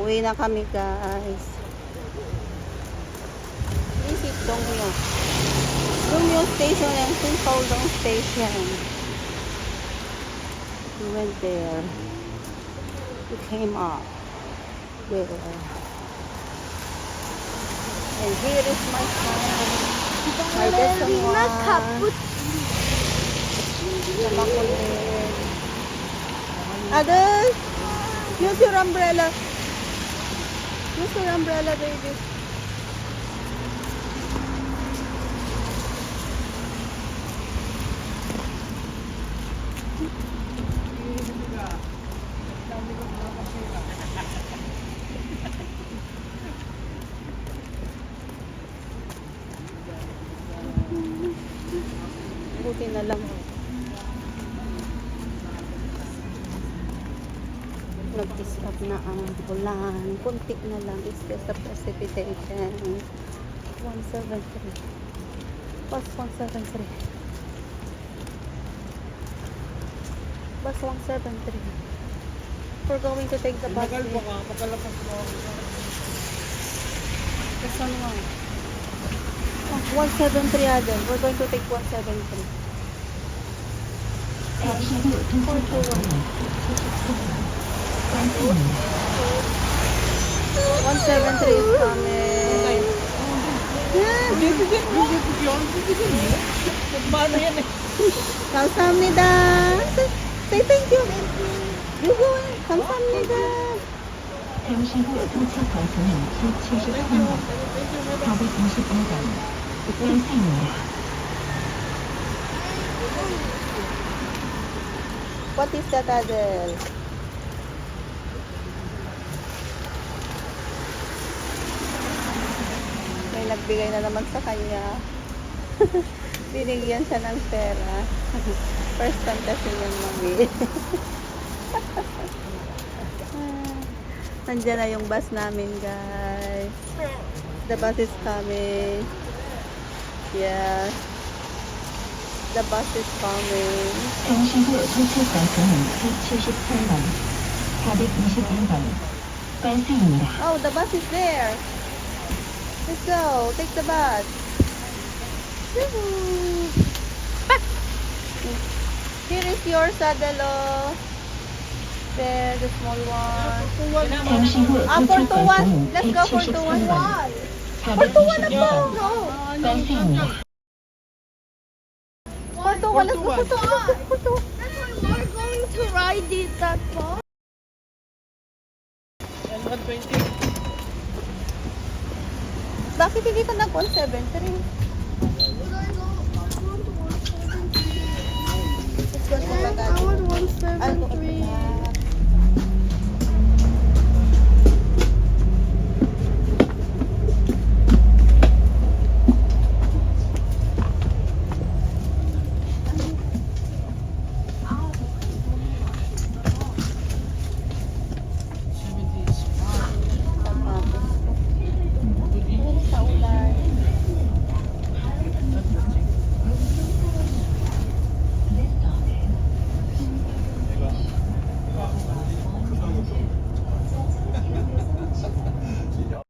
Pauwi na kami guys. Visit Dongmyo. Dongmyo Station and Sinpaudong Station. We went there. We came up there. And here is my son. My best one. Sa makulit. Adel, use your umbrella. Use your umbrella, baby. Buti na lang. Nag-stop na ang ulan. Kunti na lang is just a precipitation. 173. Bus 173. Bus 173. We're going to take the bus. Magal pa ka, magkalapas mo. This one one. Oh, 173 Adel. We're going to take 173. 173 is coming. Bibigyan mo. Bibigyan Bibigyan mo. Nagmano yan eh. 감사합니다. 감사합니다. 잠시 후 도착 버스는 73번, 425번, 왼쪽입니다. What is that, Adel? nagbigay na naman sa kanya. Binigyan siya ng pera. First time kasi yung mami. Nandiyan na yung bus namin, guys. The bus is coming. Yes. The bus is coming. 잠시 후 도착 버스는 178번, 422번, 왼쪽입니다. Oh, the bus is there. Let's go. Take the bus. Here is your saddle. Oh. There, the small one. Ah, for two one. Let's go for two one. For two one, let's go. For two one, let's go for two one. We're going to ride this bus. 120. Bakit hindi ka nag 173? It's good for my dad.